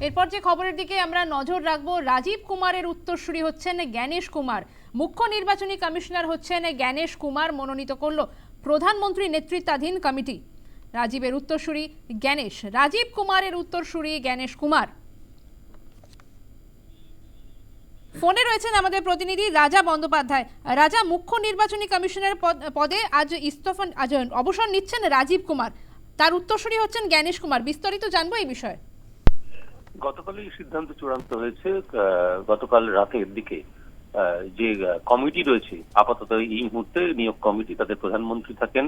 এরপর যে খবরের দিকে আমরা নজর রাখব, রাজীব কুমারের উত্তরসূরি হচ্ছেন জ্ঞানেশ কুমার। মুখ্য নির্বাচনী কমিশনার হচ্ছেন জ্ঞানেশ কুমার মনোনীত করল প্রধানমন্ত্রী নেতৃত্বাধীন কমিটি। রাজীবের উত্তরসূরি জ্ঞানেশ। রাজীব কুমারের উত্তরসূরি জ্ঞানেশ কুমার। ফোনে রয়েছেন আমাদের প্রতিনিধি রাজা বন্দ্যোপাধ্যায়। রাজা, মুখ্য নির্বাচনী কমিশনের পদ- আজ ইস্তফা, আজ অবসর নিচ্ছেন রাজীব কুমার। তার উত্তরসূরি হচ্ছেন জ্ঞানেশ কুমার। বিস্তারিত জানব এই বিষয়ে। গতকালই সিদ্ধান্ত চূড়ান্ত হয়েছে গতকাল রাতের দিকে যে কমিটি রয়েছে, আপাতত এই মুহূর্তে নিয়োগ কমিটি, তাদের প্রধানমন্ত্রী থাকেন।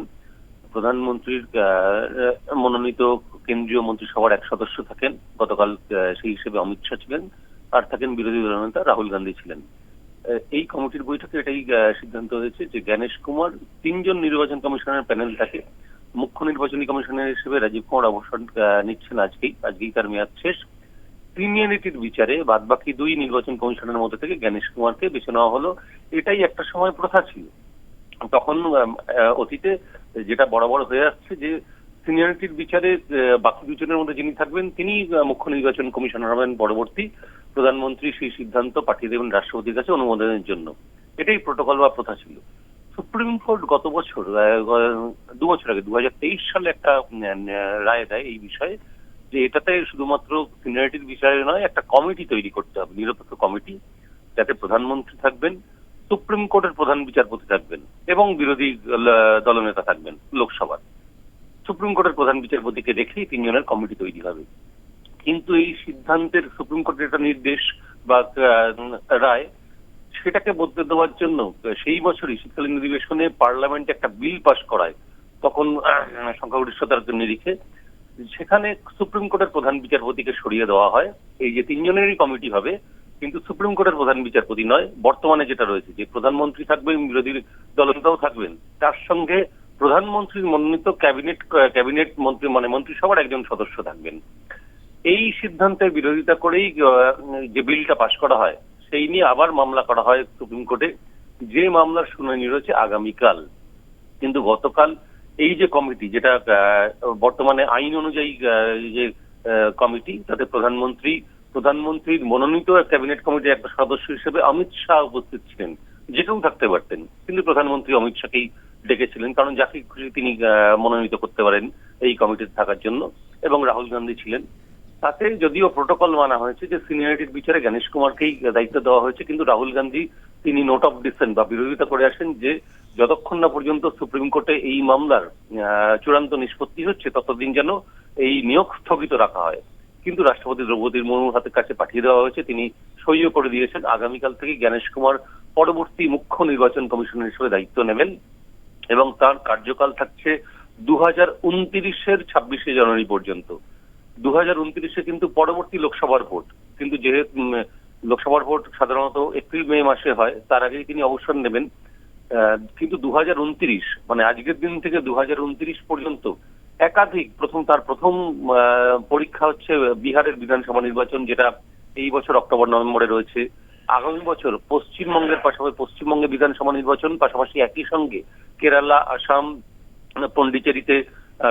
প্রধানমন্ত্রীর মনোনীত কেন্দ্রীয় মন্ত্রিসভার এক সদস্য থাকেন। গতকাল সেই হিসেবে অমিত শাহ ছিলেন। আর থাকেন বিরোধী দলনেতা রাহুল গান্ধী ছিলেন। এই কমিটির বৈঠকে এটাই সিদ্ধান্ত হয়েছে যে জ্ঞানেশ কুমার তিনজন নির্বাচন কমিশনের প্যানেল থাকে। মুখ্য নির্বাচনী কমিশনার হিসেবে রাজীব কুমার অবসর নিচ্ছেন আজকেই। আজকেই তার মেয়াদ শেষ। সিনিয়রিটির বিচারে বাদবাকি দুই নির্বাচন কমিশনের মধ্যে থেকে জ্ঞানেশ কুমারকে বেছে নেওয়া হলো। এটাই একটা সময় প্রথা ছিল। তখন অতীতে যেটা বরাবর হয়ে আসছে যে সিনিয়রিটির বিচারে বাকি দুজনের মধ্যে যিনি থাকবেন, তিনি মুখ্য নির্বাচন কমিশনার হবেন পরবর্তী প্রধানমন্ত্রী সেই সিদ্ধান্ত পাঠিয়ে দেবেন রাষ্ট্রপতির কাছে অনুমোদনের জন্য। এটাই প্রোটোকল বা প্রথা ছিল। সুপ্রিম কোর্ট গত বছর দু বছর আগে, দু হাজার তেইশ সালে একটা রায় দেয় এই বিষয়ে। যে এটাতে শুধুমাত্র সিনিয়রিটির বিষয়ে নয়, একটা কমিটি তৈরি করতে হবে, নিরপেক্ষ কমিটি, যাতে প্রধানমন্ত্রী থাকবেন, সুপ্রিম কোর্টের প্রধান বিচারপতি থাকবেন, এবং বিরোধী দলনেতা থাকবেন লোকসভার। সুপ্রিম কোর্টের প্রধান বিচারপতিকে রেখেই তিনজনের কমিটি তৈরি হবে। কিন্তু এই সিদ্ধান্তের সুপ্রিম কোর্টের একটা নির্দেশ বা রায়, সেটাকে বদলে দেওয়ার জন্য সেই বছরই শীতকালীন অধিবেশনে পার্লামেন্টে একটা বিল পাশ করায়, তখন সংখ্যাগরিষ্ঠতার নিরিখে সেখানে সুপ্রিম কোর্টের প্রধান বিচারপতিকে সরিয়ে দেওয়া হয়। এই যে তিনজনেরই কমিটি হবে, কিন্তু সুপ্রিম কোর্টের প্রধান বিচারপতি নয়, বর্তমানে যেটা রয়েছে, যে প্রধানমন্ত্রী থাকবেন, বিরোধী দলনেতাও থাকবেন। তার সঙ্গে প্রধানমন্ত্রীর মনোনীত ক্যাবিনেট ক্যাবিনেট মন্ত্রী মানে মন্ত্রিসভার একজন সদস্য থাকবেন। এই সিদ্ধান্তের বিরোধিতা করেই যে বিলটা পাশ করা হয়, সেই নিয়ে আবার মামলা করা হয় সুপ্রিম কোর্টে। যে মামলার শুনানি রয়েছে আগামীকাল। কিন্তু গতকাল এই যে কমিটি যেটা বর্তমানে আইন অনুযায়ী যে কমিটি তাতে প্রধানমন্ত্রী, প্রধানমন্ত্রীর মনোনীত ক্যাবিনেট কমিটির একটা সদস্য হিসেবে অমিত শাহ উপস্থিত ছিলেন। যে কেউ থাকতে পারতেন। কিন্তু প্রধানমন্ত্রী অমিত শাহকেই ডেকেছিলেন, কারণ যাকে খুশি তিনি মনোনীত করতে পারেন এই কমিটিতে থাকার জন্য। এবং রাহুল গান্ধী ছিলেন। তাতে যদিও প্রোটোকল মানা হয়েছে যে সিনিয়রিটির বিচারে গণেশ কুমারকেই দায়িত্ব দেওয়া হয়েছে, কিন্তু রাহুল গান্ধী তিনি নোট অফ ডিসেন্ট বা বিরোধিতা করে আসেন যে যতক্ষণ না পর্যন্ত সুপ্রিম কোর্টে এই মামলার চূড়ান্ত নিষ্পত্তি হচ্ছে, ততদিন যেন এই নিয়োগ স্থগিত রাখা হয়। কিন্তু রাষ্ট্রপতি দ্রৌপদী মুর্মুর হাতের কাছে পাঠিয়ে দেওয়া হয়েছে, তিনি সইও করে দিয়েছেন। আগামীকাল থেকে জ্ঞানেশ কুমার পরবর্তী মুখ্য নির্বাচন কমিশনার হিসেবে দায়িত্ব নেবেন এবং তার কার্যকাল থাকছে দু হাজার উনত্রিশের ছাব্বিশে জানুয়ারি পর্যন্ত। দু হাজার উনত্রিশে কিন্তু পরবর্তী লোকসভার ভোট। কিন্তু যেহেতু লোকসভার ভোট সাধারণত এপ্রিল, মে মাসে হয়, তার আগেই তিনি অবসর নেবেন। কিন্তু দু হাজার উনত্রিশ মানে আজকের দিন থেকে দু হাজার উনত্রিশ পর্যন্ত একাধিক, প্রথম, তার প্রথম পরীক্ষা হচ্ছে বিহারের বিধানসভা নির্বাচন, যেটা এই বছর অক্টোবর, নভেম্বরে রয়েছে। আগামী বছর পশ্চিমবঙ্গের পাশাপাশি, পশ্চিমবঙ্গে বিধানসভা নির্বাচন, পাশাপাশি একই সঙ্গে কেরালা, আসাম, পন্ডিচেরিতে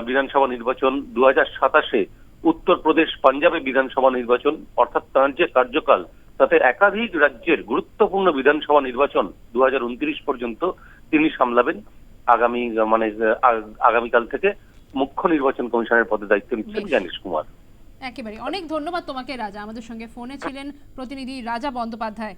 বিধানসভা নির্বাচন। দু হাজার সাতাশে উত্তরপ্রদেশ পাঞ্জাবে বিধানসভা নির্বাচন অর্থাৎ তার যে কার্যকাল তাতে একাধিক রাজ্যের গুরুত্বপূর্ণ বিধানসভা নির্বাচন দু হাজার উনত্রিশ পর্যন্ত তিনি সামলাবেন। আগামী মানে আগামীকাল থেকে মুখ্য নির্বাচন কমিশনের পদে দায়িত্ব নিচ্ছেন। জ্ঞানেশ কুমার। একেবারে। অনেক ধন্যবাদ তোমাকে রাজা। আমাদের সঙ্গে ফোনে ছিলেন প্রতিনিধি রাজা বন্দ্যোপাধ্যায়।